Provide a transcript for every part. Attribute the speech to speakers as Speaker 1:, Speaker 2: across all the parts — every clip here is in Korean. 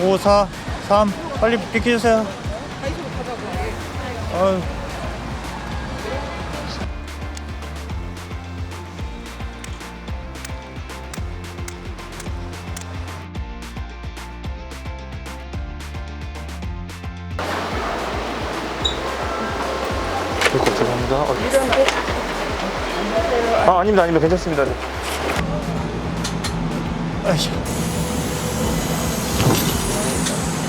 Speaker 1: 5, 4, 3 빨리 비켜주세요.
Speaker 2: 그리고 죄송합니다. 어. 아 아닙니다 아닙니다 괜찮습니다.
Speaker 1: 아이씨.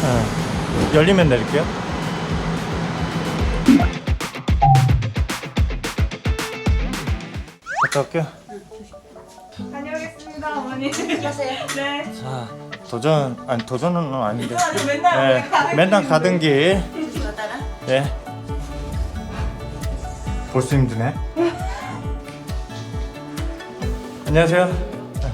Speaker 1: 네. 열리면 내릴게요. 갔다 올게요.
Speaker 3: 다녀오겠습니다, 어머니. 안녕하세요. 네.
Speaker 1: 자, 도전, 아니, 도전은 아닌데.
Speaker 3: 맨날
Speaker 1: 네,
Speaker 3: 가는
Speaker 1: 맨날 가던 길. 네. 벌써 힘드네. 안녕하세요. 네.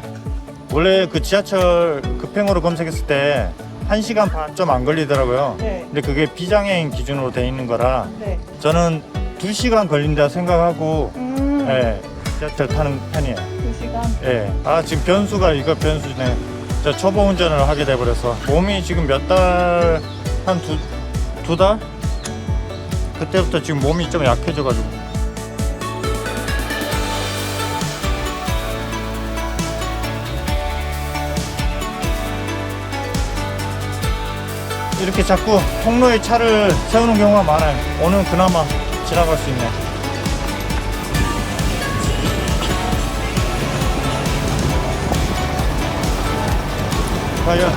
Speaker 1: 원래 그 지하철 급행으로 검색했을 때 1시간 반 좀 안 걸리더라고요.
Speaker 3: 네.
Speaker 1: 근데 그게 비장애인 기준으로 돼 있는 거라
Speaker 3: 네.
Speaker 1: 저는 2시간 걸린다 생각하고
Speaker 3: 음.
Speaker 1: 예, 지하철 타는 편이에요.
Speaker 3: 두 시간.
Speaker 1: 예. 아, 지금 변수가 이거 변수네. 저 초보 운전을 하게 돼 버려서 몸이 지금 몇 달, 한 두, 두 달? 그때부터 지금 몸이 좀 약해져 가지고. 이렇게 자꾸 통로에 차를 세우는 경우가 많아요. 오늘 그나마 지나갈 수 있네. 과연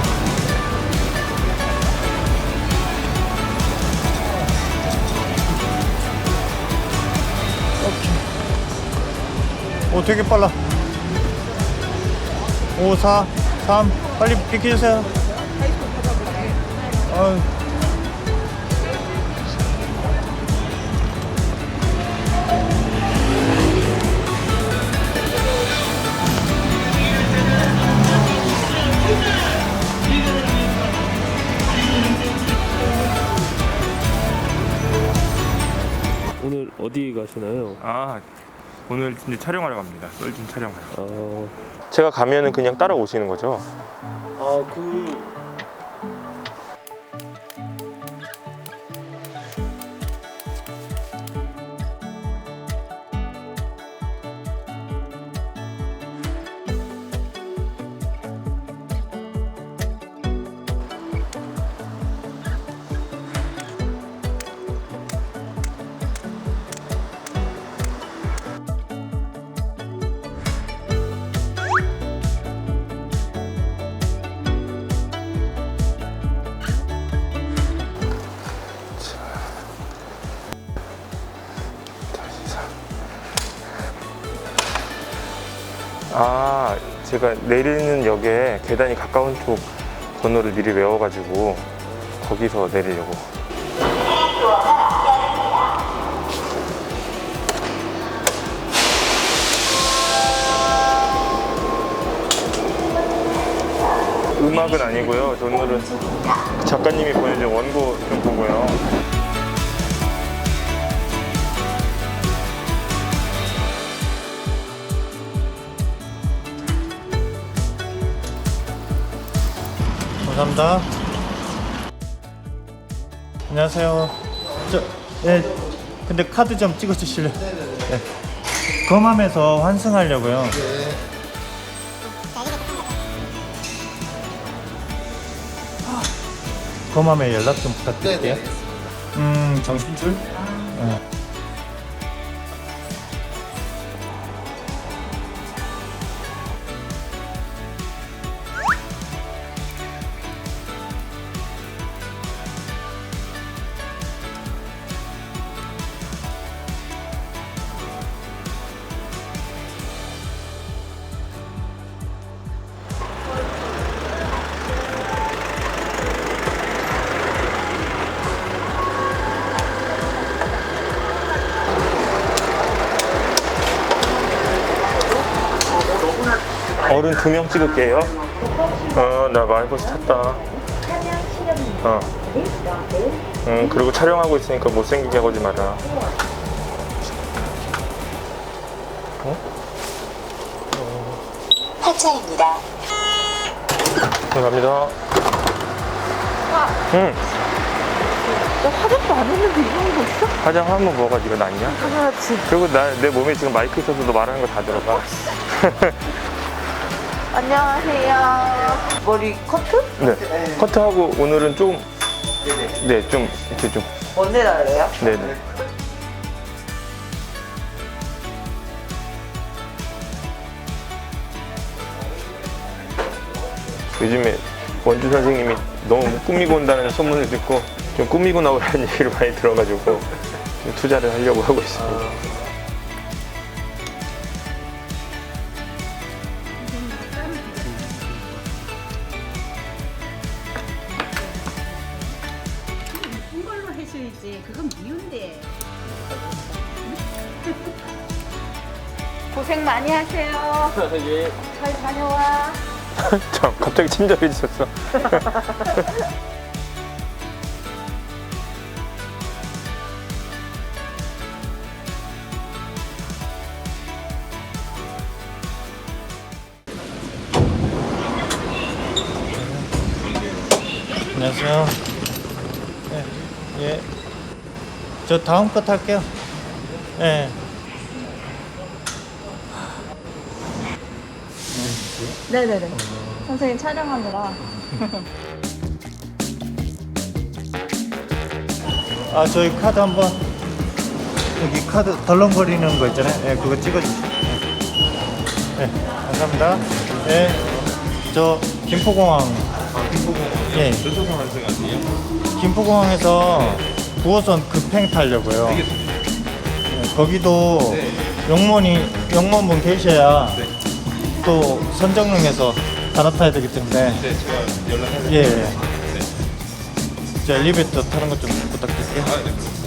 Speaker 1: 오케이 오 되게 빨라 5 4 3 빨리 비켜주세요 아유.
Speaker 4: 오늘 어디 가시나요?
Speaker 2: 아 오늘 이제 촬영하러 갑니다. 썰진 촬영하러.
Speaker 4: 어,
Speaker 2: 제가 가면은 그냥 따라오시는 거죠?
Speaker 4: 아, 그
Speaker 2: 제가 내리는 역에 계단이 가까운 쪽 번호를 미리 외워가지고 거기서 내리려고. 음악은 아니고요. 저 오늘은 작가님이 보내준 원고 좀 보고요.
Speaker 1: 감사합니다. 안녕하세요. 저, 네, 근데 카드 좀 찍어주실래요? 네. 검함에서 환승하려고요. 검함에 연락 좀 부탁드릴게요. 음, 정신줄?
Speaker 2: 어른 두 명 찍을게요. 어, 나 마을버스 탔다. 어. 응, 그리고 촬영하고 있으니까 못생기게 하지 마라.
Speaker 5: 하차입니다.
Speaker 2: 네, 갑니다. 응.
Speaker 3: 나 화장도 안 했는데 이런 거 있어?
Speaker 2: 화장하면 뭐가 네가 낫냐?
Speaker 3: 당연하지.
Speaker 2: 그리고 나, 내 몸에 지금 마이크 있어서 너 말하는 거 다 들어가.
Speaker 3: 안녕하세요. 머리 커트?
Speaker 2: 네. 커트하고 오늘은 좀, 네, 좀, 이렇게 좀,
Speaker 3: 언제 날래요?
Speaker 2: 네 네. 요즘에 원주 선생님이 너무 꾸미고 온다는 소문을 듣고 좀 꾸미고 나오라는 얘기를 많이 들어가지고 좀 투자를 하려고 하고 있습니다.
Speaker 3: 고생 많이 하세요. 잘 다녀와.
Speaker 2: 참, 갑자기 친절해지셨어.
Speaker 1: 안녕하세요. 예, 예. 저 다음 것 할게요. 예.
Speaker 3: 네네네. 선생님 촬영하느라.
Speaker 1: 아, 저희 카드 한번 여기 카드 덜렁거리는 거 있잖아요. 예, 그거 찍어주시죠. 예, 예, 감사합니다. 예, 저 김포공항. 김포공항. 예.
Speaker 6: 교통상 환승하세요?
Speaker 1: 김포공항에서 9호선 급행 타려고요. 예, 거기도 영문이 영문분 계셔야 또 선정릉에서 갈아타야 되기 때문에
Speaker 6: 네, 제가 연락해서
Speaker 1: 예. 예. 저 엘리베이터 타는 것 좀 부탁드릴게요.
Speaker 6: 아, 네.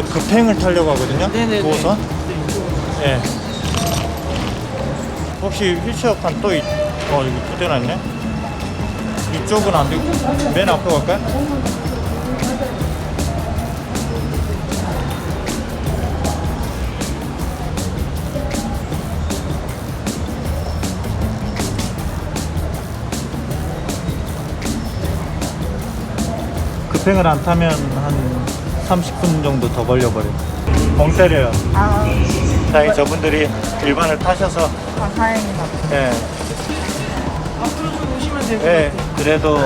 Speaker 1: 저 급행을 타려고 하거든요.
Speaker 3: 네네네.
Speaker 1: 9호선. 예. 혹시 휠체어 칸 또 있... 어, 여기 또 대놨네. 이쪽은 안 되고 맨 앞에 갈까요? 급행을 안 타면 한 30분 정도 더 걸려버려요. 멍 때려요.
Speaker 3: 아,
Speaker 1: 다행히 저분들이 일반을 타셔서
Speaker 3: 아 다행이다.
Speaker 1: 예. 앞으로 좀 오시면 되고. 예. 그래도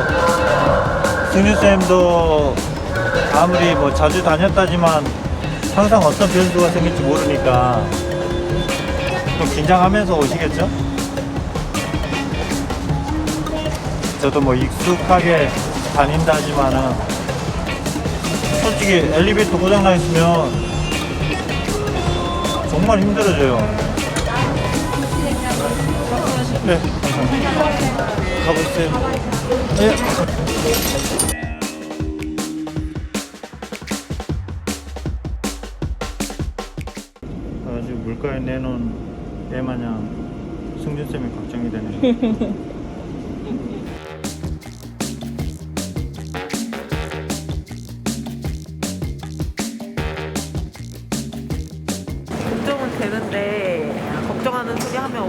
Speaker 1: 승준 쌤도 아무리 뭐 자주 다녔다지만 항상 어떤 변수가 생길지 모르니까 좀 긴장하면서 오시겠죠? 저도 뭐 익숙하게 다닌다지만은 솔직히 엘리베이터 고장나 있으면 정말 힘들어져요. 네, 감사합니다. 가보세요. 네. 아주 물가에 내놓은 애 마냥 승준쌤이 걱정이 되네요.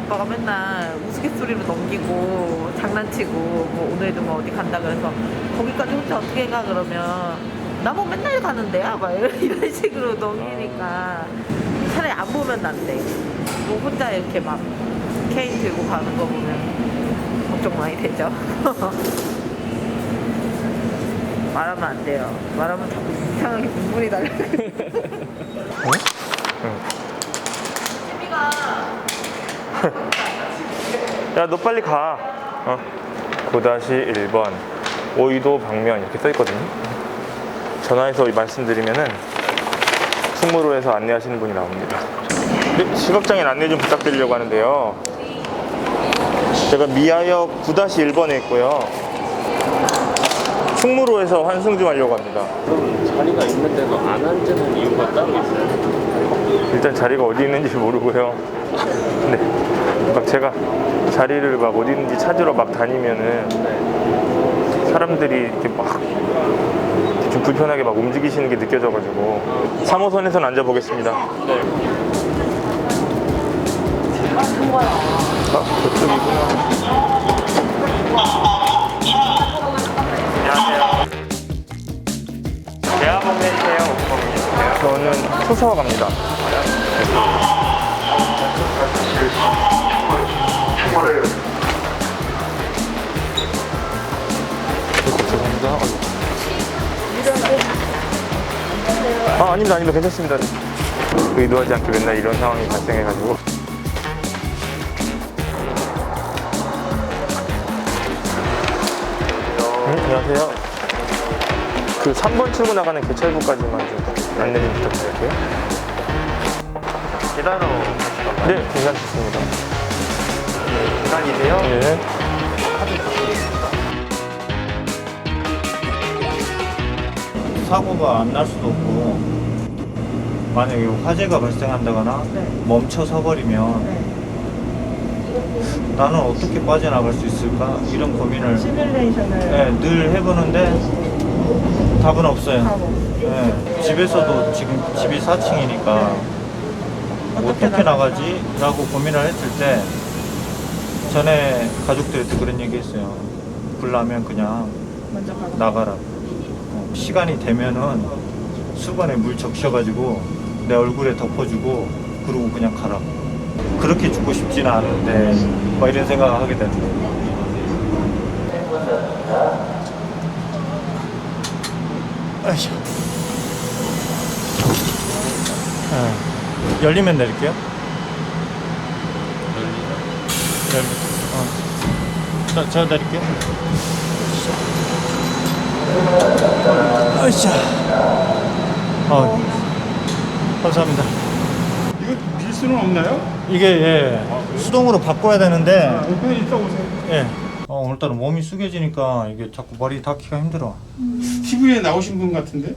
Speaker 7: 오빠가 맨날 우스갯소리로 넘기고 장난치고 뭐 오늘도 뭐 어디 간다 그래서 거기까지 혼자 어떻게 가 그러면 나 뭐 맨날 가는 데야 막 이런, 식으로 넘기니까 차라리 안 보면 난데 뭐 혼자 이렇게 막 케인 들고 가는 거 보면 걱정 많이 되죠. 말하면 안 돼요. 말하면 자꾸 이상하게 눈물이 나요
Speaker 2: 야, 너 빨리 가. 어. 9-1번. 오이도 방면 이렇게 써 있거든요. 전화해서 말씀드리면은 충무로 에서 안내하시는 분이 나옵니다. 네, 시각장애인 안내 좀 부탁드리려고 하는데요. 제가 미아역 9-1번에 있고요. 충무로에서 환승 좀 하려고 합니다.
Speaker 4: 그럼 자리가 있는데도 안 앉는 이유가 따로 있어요?
Speaker 2: 일단 자리가 어디 있는지 모르고요. 네. 막 제가 자리를 막 있는지 찾으러 막 다니면은 사람들이 이렇게 막 좀 불편하게 막 움직이시는 게 느껴져가지고 3호선에선 앉아보겠습니다.
Speaker 4: 네.
Speaker 2: 아, 저쪽이구나. 안녕하세요. 대학원 회세요? 저는 초서 갑니다. 아, 아닙니다, 아닙니다. 괜찮습니다. 의도하지 않게 맨날 이런 상황이 발생해가지고. 네, 안녕하세요. 그 3번 출구 나가는 개찰구까지만 좀 안내 좀 부탁드릴게요. 계단으로 네, 괜찮습니다. 계단이세요? 네.
Speaker 1: 사고가 안 날 수도 없고 만약에 화재가 발생한다거나 멈춰 서버리면 나는 어떻게 빠져나갈 수 있을까 이런 고민을
Speaker 3: 시뮬레이션을
Speaker 1: 네, 늘 해보는데 답은 없어요.
Speaker 3: 하고
Speaker 1: 네, 집에서도 지금 집이 4층이니까 어떻게 나가지? 라고 고민을 했을 때 전에 가족들한테 그런 얘기 했어요. 불 나면 그냥
Speaker 3: 먼저 가고
Speaker 1: 나가라. 어, 시간이 되면은 수건에 물 적셔가지고 내 얼굴에 덮어주고 그러고 그냥 가라. 그렇게 죽고 싶지는 않은데 막 이런 생각을 하게 되는 거예요. 아이씨. 네. 열리면 내릴게요. 열리면. 어. 자, 제가 내릴게요. 아이씨. 어. 감사합니다.
Speaker 8: 이거 빌 수는 없나요?
Speaker 1: 이게 예, 수동으로 바꿔야 되는데
Speaker 8: 옆에 있다 오세요.
Speaker 1: 예. 어, 오늘따라 몸이 숙여지니까 이게 자꾸 머리 닿기가 힘들어.
Speaker 8: TV에 나오신 분 같은데?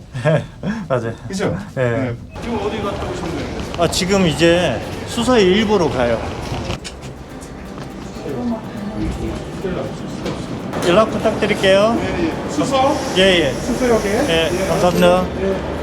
Speaker 1: 맞아요.
Speaker 8: 그죠?
Speaker 1: 네.
Speaker 8: 지금 어디 갔다 오신 거예요?
Speaker 1: 아, 지금 이제 수서의 일부로 가요. 연락 부탁드릴게요.
Speaker 8: 네, 네. 수서?
Speaker 1: 예, 예.
Speaker 8: 수서역에?
Speaker 1: 예, 감사합니다.